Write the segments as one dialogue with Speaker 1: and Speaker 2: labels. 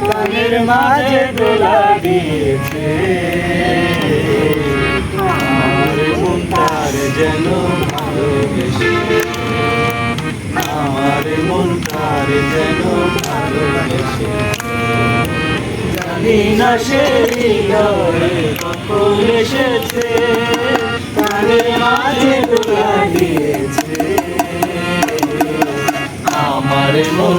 Speaker 1: প্রাণের মাঝে দোলা দিয়েছে আমার মন তার যেন ভালোবেসে আমার মন তার যেন ভালোবেসে জানি না সে কখন এসেছে। আমার মন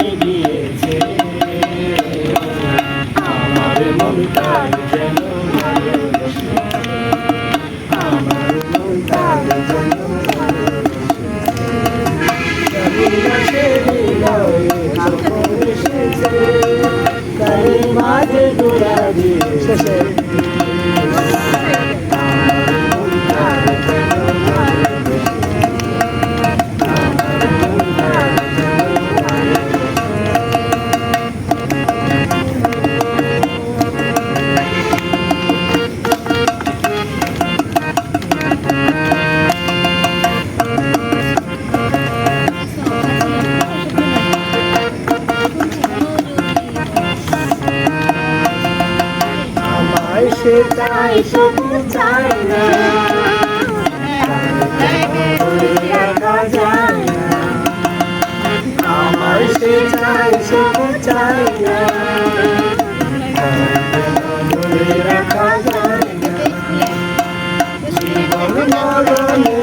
Speaker 2: সে তাই শুধু চাই না।
Speaker 1: যায় সে চাই শুধু চাই না। মরণে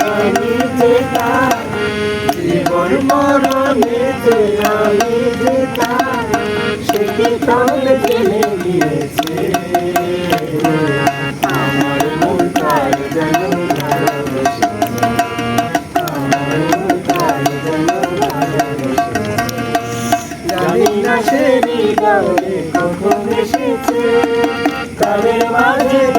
Speaker 1: আমি যে তার। জীবন মরণে যে আমি তার। সেটি তলে ফেলে দিয়েছে আমার না কখন এসেছে। তাদের মাঝে